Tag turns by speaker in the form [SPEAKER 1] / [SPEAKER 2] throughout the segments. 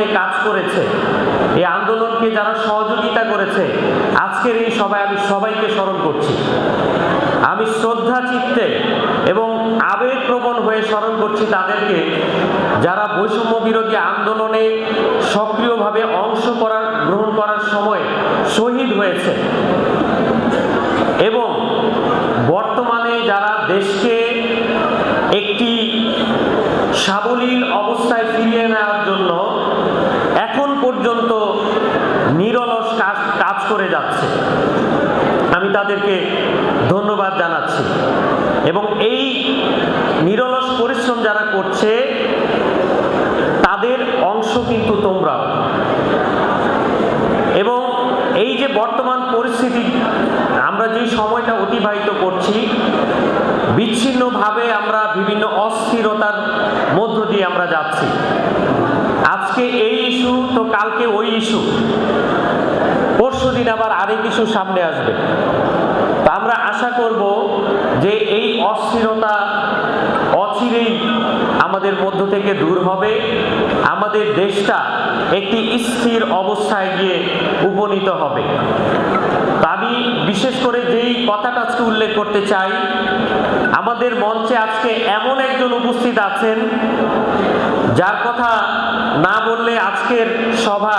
[SPEAKER 1] মাধ্যমে কাজ করেছে। এই আন্দোলনকে যারা সহযোগিতা করেছে, আজকের এই সভায় আমি সবাইকে স্মরণ করছি। আমি শ্রদ্ধা চিত্তে এবং আবেগপ্রবণ হয়ে স্মরণ করছি তাদেরকে যারা বৈষম্য বিরোধী আন্দোলনে সক্রিয়ভাবে অংশ করার, গ্রহণ করার সময় শহীদ হয়েছে। এবং বর্তমানে যারা দেশকে একটি সাবলীল অবস্থায় ফিরিয়ে নেওয়ার জন্য কাজ করে যাচ্ছে। আমি তাদেরকে ধন্যবাদ জানাচ্ছি। এবং এই নিরলস পরিশ্রম যারা করছে, তাদের অংশ কিন্তু তোমরাও এবং এই যে বর্তমান পরিস্থিতি, আমরা যে সময়টা অতিবাহিত করছি, বিচ্ছিন্নভাবে আমরা বিভিন্ন অস্থিরতার মধ্য দিয়ে আমরা যাচ্ছি। আজকে এই ইস্যু, তো কালকে ওই ইস্যু। পরশু দিন আবার আরেক ইস্যু সামনে আসবে। তা আমরা আশা করব যে এই অস্থিরতা অচিরেই আমাদের মধ্য থেকে দূর হবে। আমাদের দেশটা একটি স্থির অবস্থায় গিয়ে উপনীত হবে। আমি বিশেষ করে যেই কথাটা আজকে উল্লেখ করতে চাই, আমাদের মঞ্চে আজকে এমন একজন উপস্থিত আছেন, যার কথা না বললে আজকের সভা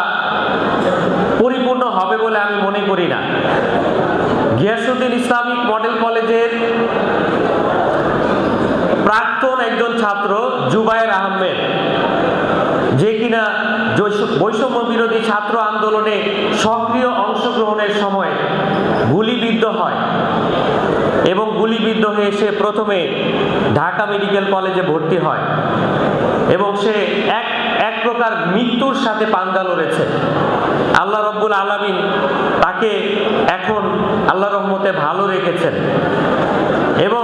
[SPEAKER 1] পরিপূর্ণ হবে বলে আমি মনে করি না। গিয়াসুদ্দিন ইসলামিক মডেল কলেজের প্রাক্তন একজন ছাত্র জুবায়ের আহমেদ, যে কিনা বৈষম্য বিরোধী ছাত্র আন্দোলনে সক্রিয় অংশগ্রহণের সময় গুলিবিদ্ধ হয় এবং গুলিবিদ্ধ হয়ে সে প্রথমে ঢাকা মেডিকেল কলেজে ভর্তি হয় এবং সে এক এক প্রকার মৃত্যুর সাথে পাঞ্জা লড়েছে। আল্লাহ রব্বুল আলমিন তাকে এখন আল্লাহ রহমতে ভালো রেখেছেন এবং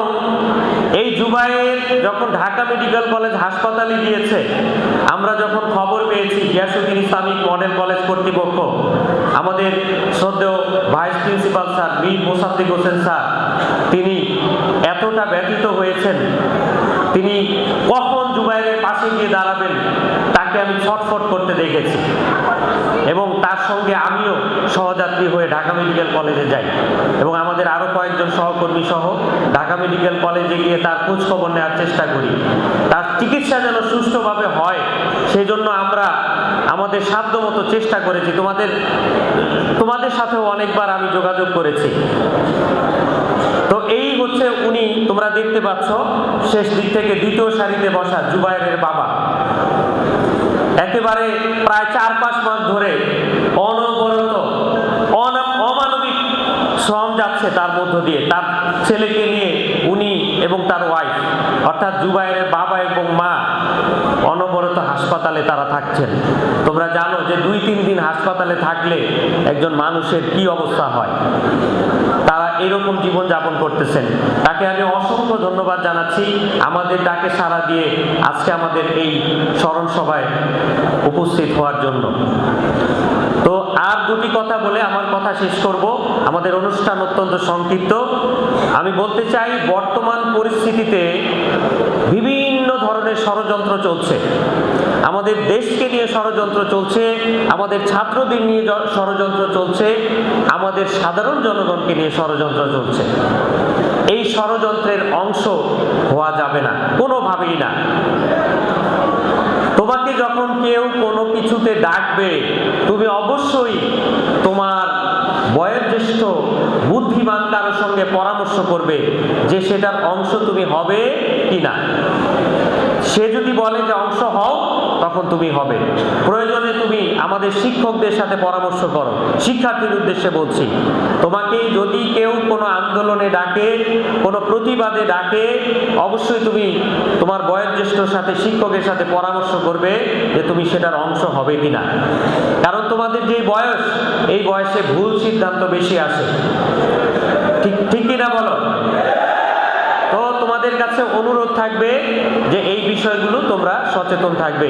[SPEAKER 1] এই যখন ঢাকা মেডিকেল কলেজ হাসপাতালে গিয়েছে, আমরা যখন খবর পেয়েছি গিয়াসুদ্দিন ইসলামিক মডেল কলেজ কর্তৃপক্ষ, আমাদের শ্রদ্ধেয় vice principal sir Mir Mosaddik Hossain sir, তিনি এতটা ব্যতীত হয়েছেন, তিনি কখন জুবাইরের পাশে গিয়ে দাঁড়াবেন তাকে আমি ছটফট করতে দেখেছি। এবং তার সঙ্গে আমিও সহযাত্রী হয়ে ঢাকা মেডিকেল কলেজে যাই। এবং আমাদের আরও কয়েকজন সহকর্মী সহ ঢাকা মেডিকেল কলেজে গিয়ে তার খোঁজ খবর নেওয়ার চেষ্টা করি। তার চিকিৎসা যেন সুষ্ঠুভাবে হয় সেই জন্য আমরা আমাদের সাধ্যমতো চেষ্টা করেছি। তোমাদের তোমাদের সাথেও অনেকবার আমি যোগাযোগ করেছি। তো এই হচ্ছে উনি, তোমরা দেখতে পাচ্ছ, শেষ দিক থেকে দ্বিতীয় সারিতে বসা জুবাইরের বাবা। একেবারে প্রায় চার পাঁচ মাস ধরে অনবরত, অনা- অমানবিক শ্রম যাচ্ছে তার মধ্য দিয়ে। তার ছেলেকে নিয়ে উনি এবং তার ওয়াইফ অর্থাৎ জুবাইরের বাবা এবং মা হাসপাতালে তারা থাকছেন। তোমরা জানো যে দুই তিন দিন হাসপাতালে থাকলে একজন মানুষের কি অবস্থা হয়? তারা এরকম জীবন যাপন করতেছেন। তাকে আমি অসংখ্য ধন্যবাদ জানাচ্ছি। আমাদের ডাকে সাড়া দিয়ে আজকে আমাদের এই স্মরণ সভায় উপস্থিত হওয়ার জন্য। তো আর দুটি কথা বলে আমার কথা শেষ করব। আমাদের অনুষ্ঠান অত্যন্ত সংক্ষিপ্ত। আমি বলতে চাই, বর্তমান পরিস্থিতিতে বিভিন্ন ষড়যন্ত্র চলছে। আমাদের দেশকে নিয়ে ষড়যন্ত্র চলছে, আমাদের ছাত্রদের নিয়ে ষড়যন্ত্র চলছে, আমাদের সাধারণ জনগণকে নিয়ে ষড়যন্ত্র চলছে। এই ষড়যন্ত্রের অংশ হওয়া যাবে না, কোনোভাবেই না। তোমাকে যখন কেউ কোনো কিছুতে ডাকবে, তুমি অবশ্যই তোমার বয়োজ্যেষ্ঠ বুদ্ধিমান কারোর সঙ্গে পরামর্শ করবে যে সেটার অংশ তুমি হবে কি না সে যদি বলে যে অংশ হও, তখন তুমি হবে। প্রয়োজনে তুমি আমাদের শিক্ষকদের সাথে পরামর্শ করো। শিক্ষার্থীর উদ্দেশ্যে বলছি, তোমাকে যদি কেউ কোনো আন্দোলনে ডাকে, কোনো প্রতিবাদে ডাকে, অবশ্যই তুমি তোমার বয়োজ্যেষ্ঠর সাথে, শিক্ষকের সাথে পরামর্শ করবে যে তুমি সেটার অংশ হবে কিনা। কারণ তোমাদের যে বয়স, এই বয়সে ভুল সিদ্ধান্ত বেশি আসে। ঠিক ঠিক কিনা বলো? কাছে অনুরোধ থাকবে যে এই বিষয়গুলো তোমরা সচেতন থাকবে।